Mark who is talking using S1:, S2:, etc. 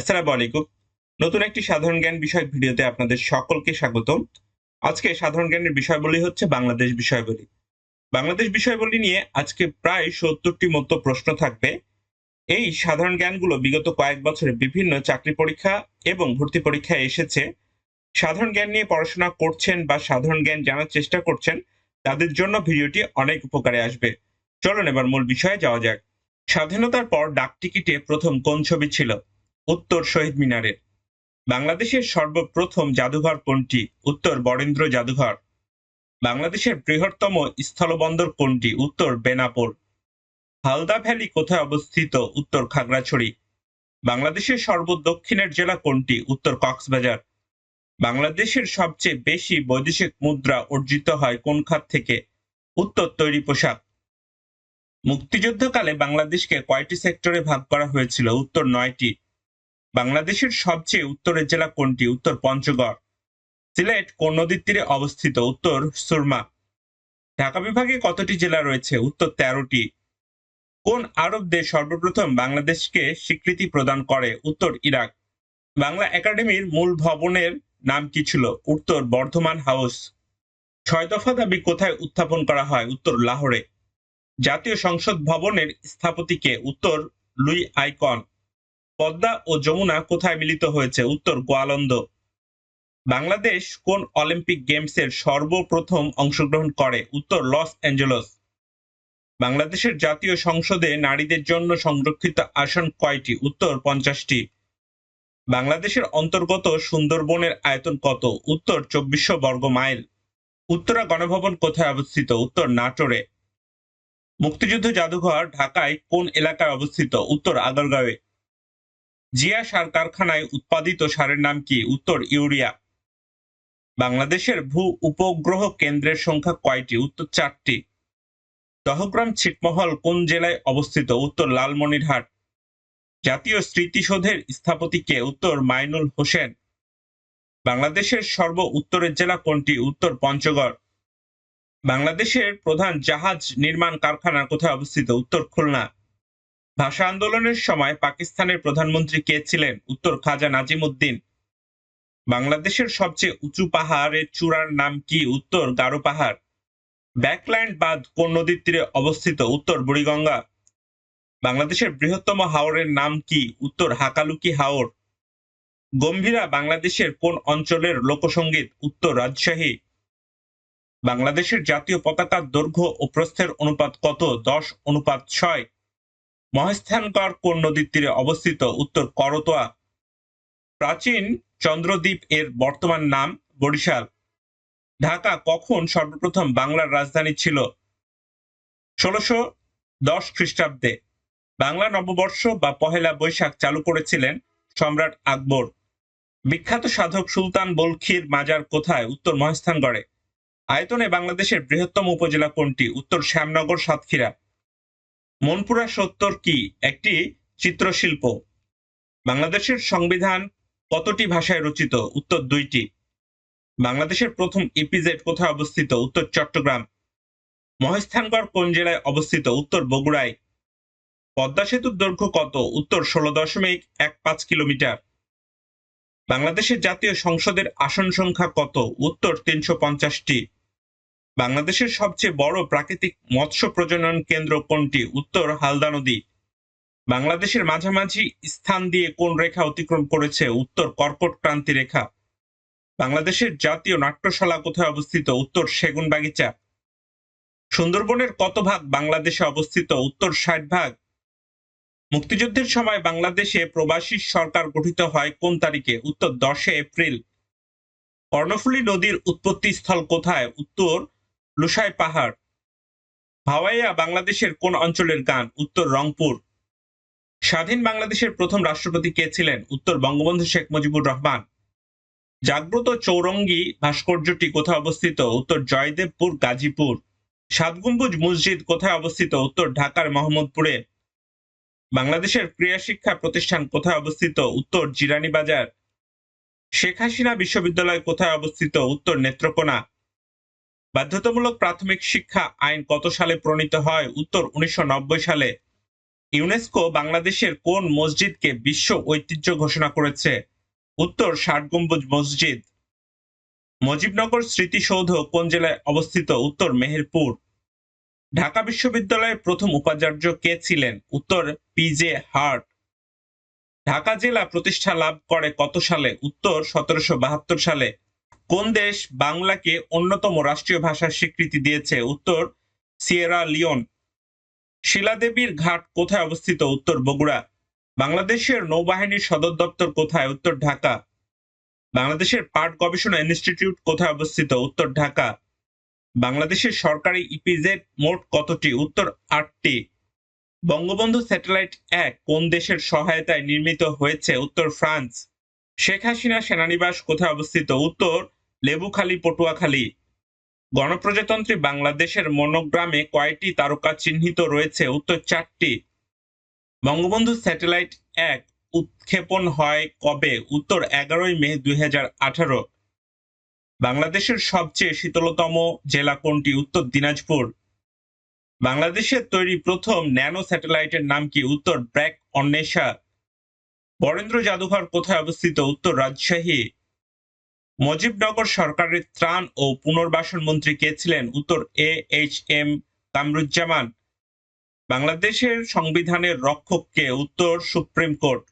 S1: আসসালামু আলাইকুম নতুন একটি সাধারণ জ্ঞান বিষয়ক ভিডিওতে আপনাদের সকলকে স্বাগতম আজকে সাধারণ জ্ঞানের বিষয়বলী হচ্ছে বাংলাদেশ বিষয়বলী বাংলাদেশ বিষয়বলী নিয়ে আজকে প্রায় সত্তরটি মতো প্রশ্ন থাকবে এই সাধারণ জ্ঞানগুলো বিগত কয়েক বছরে বিভিন্ন চাকরি পরীক্ষা এবং ভর্তি পরীক্ষায় এসেছে সাধারণ জ্ঞান নিয়ে পড়াশোনা করছেন বা সাধারণ জ্ঞান জানার চেষ্টা করছেন তাদের জন্য ভিডিওটি অনেক উপকারে আসবে চলুন এবার মূল বিষয়ে যাওয়া যাক স্বাধীনতার পর ডাক টিকিটে প্রথম কোন ছবি ছিল উত্তর শহীদ মিনারের বাংলাদেশের সর্বপ্রথম জাদুঘর কোনটি উত্তর বরেন্দ্র জাদুঘর বাংলাদেশের বৃহত্তম স্থলবন্দর কোনটি উত্তর বেনাপোল হালদা ভ্যালি কোথায় অবস্থিত উত্তর খাগড়াছড়ি বাংলাদেশের সর্বদক্ষিণের জেলা কোনটি উত্তর কক্সবাজার বাংলাদেশের সবচেয়ে বেশি বৈদেশিক মুদ্রা অর্জিত হয় কোন খাত থেকে উত্তর তৈরি পোশাক মুক্তিযুদ্ধকালে বাংলাদেশকে কয়টি সেক্টরে ভাগ করা হয়েছিল উত্তর নয়টি বাংলাদেশের সবচেয়ে উত্তরের জেলা কোনটি উত্তর পঞ্চগড় সিলেট কোন নদীর তীরে অবস্থিত উত্তর সুরমা ঢাকা বিভাগে কতটি জেলা রয়েছে উত্তর তেরোটি কোন আরব দেশ সর্বপ্রথম বাংলাদেশকে স্বীকৃতি প্রদান করে উত্তর ইরাক বাংলা একাডেমির মূল ভবনের নাম কি ছিল উত্তর বর্ধমান হাউস ছয় দফা দাবি কোথায় উত্থাপন করা হয় উত্তর লাহোরে জাতীয় সংসদ ভবনের স্থাপতিকে উত্তর লুই আইকন পদ্মা ও যমুনা কোথায় মিলিত হয়েছে উত্তর গোয়ালন্দ বাংলাদেশ কোন অলিম্পিক গেমসের সর্বপ্রথম অংশগ্রহণ করে উত্তর লস অ্যাঞ্জেলস বাংলাদেশের জাতীয় সংসদে নারীদের জন্য সংরক্ষিত আসন কয়টি উত্তর পঞ্চাশটি বাংলাদেশের অন্তর্গত সুন্দরবনের আয়তন কত উত্তর চব্বিশশো বর্গ মাইল উত্তরা গণভবন কোথায় অবস্থিত উত্তর নাটোরে মুক্তিযুদ্ধ জাদুঘর ঢাকায় কোন এলাকায় অবস্থিত উত্তর আগারগাঁওয়ে জিয়া সার কারখানায় উৎপাদিত সারের নাম কি উত্তর ইউরিয়া বাংলাদেশের ভূ উপগ্রহ কেন্দ্রের সংখ্যা কয়টি উত্তর চারটি দহগ্রাম ছিটমহল কোন জেলায় অবস্থিত উত্তর লালমনিরহাট জাতীয় স্মৃতিসৌধের স্থপতি কে উত্তর মাইনুল হোসেন বাংলাদেশের সর্ব উত্তরের জেলা কোনটি উত্তর পঞ্চগড় বাংলাদেশের প্রধান জাহাজ নির্মাণ কারখানা কোথায় অবস্থিত উত্তর খুলনা ভাষা আন্দোলনের সময় পাকিস্তানের প্রধানমন্ত্রী কে ছিলেন উত্তর খাজা নাজিমুদ্দিন বাংলাদেশের সবচেয়ে উঁচু পাহাড়ের চূড়ার নাম কি উত্তর গারো পাহাড় ব্যাকল্যান্ড বাঁধ কোন নদীর তীরে অবস্থিত উত্তর বুড়িগঙ্গা বাংলাদেশের বৃহত্তম হাওরের নাম কি উত্তর হাকালুকি হাওর গম্ভীরা বাংলাদেশের কোন অঞ্চলের লোকসঙ্গীত উত্তর রাজশাহী বাংলাদেশের জাতীয় পতাকার দৈর্ঘ্য ও প্রস্থের অনুপাত কত দশ অনুপাত ছয় মহাস্থানগড় কোন নদীর তীরে অবস্থিত উত্তর করতোয়া প্রাচীন চন্দ্রদ্বীপ এর বর্তমান নাম বরিশাল ঢাকা কখন সর্বপ্রথম বাংলার রাজধানী ছিল ষোলোশো দশ খ্রিস্টাব্দে বাংলা নববর্ষ বা পহেলা বৈশাখ চালু করেছিলেন সম্রাট আকবর বিখ্যাত সাধক সুলতান বলখির মাজার কোথায় উত্তর মহাস্থানগড়ে আয়তনে বাংলাদেশের বৃহত্তম উপজেলা কোনটি উত্তর শ্যামনগর সাতক্ষীরা মনপুরা সত্তর কি একটি চিত্রশিল্প বাংলাদেশের সংবিধান কতটি ভাষায় রচিত উত্তর দুইটি বাংলাদেশের প্রথম ইপিজেড e কোথায় অবস্থিত উত্তর চট্টগ্রাম মহেস্থানগড় কোন জেলায় অবস্থিত উত্তর বগুড়ায় পদ্মা সেতুর দৈর্ঘ্য কত উত্তর ষোলো দশমিক এক পাঁচ কিলোমিটার বাংলাদেশের জাতীয় সংসদের আসন সংখ্যা কত উত্তর তিনশো পঞ্চাশটি বাংলাদেশের সবচেয়ে বড় প্রাকৃতিক মৎস্য প্রজনন কেন্দ্র কোনটি উত্তর হালদা নদী বাংলাদেশের মাঝামাঝি স্থান দিয়ে কোন রেখা অতিক্রম করেছে উত্তর কর্কট ক্রান্তি রেখা বাংলাদেশের জাতীয় নাট্যশালা কোথায় অবস্থিত উত্তর সেগুন বাগিচা সুন্দরবনের কত ভাগ বাংলাদেশে অবস্থিত উত্তর ষাট ভাগ মুক্তিযুদ্ধের সময় বাংলাদেশে প্রবাসী সরকার গঠিত হয় কোন তারিখে উত্তর দশে এপ্রিল কর্ণফুলী নদীর উৎপত্তি স্থল কোথায় উত্তর লুসাই পাহাড় হাওয়াইয়া বাংলাদেশের কোন অঞ্চলের গান উত্তর রংপুর স্বাধীন বাংলাদেশের প্রথম রাষ্ট্রপতি কে ছিলেন উত্তর বঙ্গবন্ধু শেখ মুজিবুর রহমান জাগ্রত চৌরঙ্গি ভাস্কর্যটি কোথায় অবস্থিত উত্তর জয়দেবপুর গাজীপুর সাত মসজিদ কোথায় অবস্থিত উত্তর ঢাকার মোহাম্মদপুরে বাংলাদেশের ক্রীড়া শিক্ষা প্রতিষ্ঠান কোথায় অবস্থিত উত্তর জিরানি বাজার শেখ হাসিনা বিশ্ববিদ্যালয় কোথায় অবস্থিত উত্তর নেত্রকোনা বাধ্যতামূলক প্রাথমিক শিক্ষা আইন কত সালে প্রণীত হয় উত্তর উনিশশো সালে ইউনেস্কো বাংলাদেশের কোন মসজিদকে বিশ্ব ঐতিহ্য ঘোষণা করেছে উত্তর ষাট গম্বুজ মসজিদ মজিবনগর স্মৃতিসৌধ কোন জেলায় অবস্থিত উত্তর মেহেরপুর ঢাকা বিশ্ববিদ্যালয়ের প্রথম উপাচার্য কে ছিলেন উত্তর পিজে হার্ট ঢাকা জেলা প্রতিষ্ঠা লাভ করে কত সালে উত্তর সতেরোশো সালে কোন দেশ বাংলাকে অন্যতম রাষ্ট্রীয় ভাষার স্বীকৃতি দিয়েছে উত্তর সিয়েরা লিওন শিলাদেবীর ঘাট কোথায় অবস্থিত উত্তর বগুড়া বাংলাদেশের নৌবাহিনীর সদর দপ্তর কোথায় উত্তর ঢাকা বাংলাদেশের পাট গবেষণা ইনস্টিটিউট কোথায় অবস্থিত উত্তর ঢাকা বাংলাদেশের সরকারি ইপিজেড মোট কতটি উত্তর আটটি বঙ্গবন্ধু স্যাটেলাইট এক কোন দেশের সহায়তায় নির্মিত হয়েছে উত্তর ফ্রান্স শেখ হাসিনা সেনানিবাস কোথায় অবস্থিত উত্তর লেবুখালী পটুয়াখালী গণপ্রজাতন্ত্রী বাংলাদেশের মনোগ্রামে কয়টি তারকা চিহ্নিত রয়েছে উত্তর চারটি বঙ্গবন্ধু স্যাটেলাইট এক উৎক্ষেপণ হয় কবে উত্তর এগারোই মে দুই বাংলাদেশের সবচেয়ে শীতলতম জেলা কোনটি উত্তর দিনাজপুর বাংলাদেশের তৈরি প্রথম ন্যানো স্যাটেলাইটের নাম কি উত্তর ব্র্যাক অন্বেষা বরেন্দ্র জাদুঘর কোথায় অবস্থিত উত্তর রাজশাহী মজিবনগর সরকারের ত্রাণ ও পুনর্বাসন মন্ত্রী কে ছিলেন উত্তর এ এইচ এম কামরুজ্জামান বাংলাদেশের সংবিধানের রক্ষক কে উত্তর সুপ্রিম কোর্ট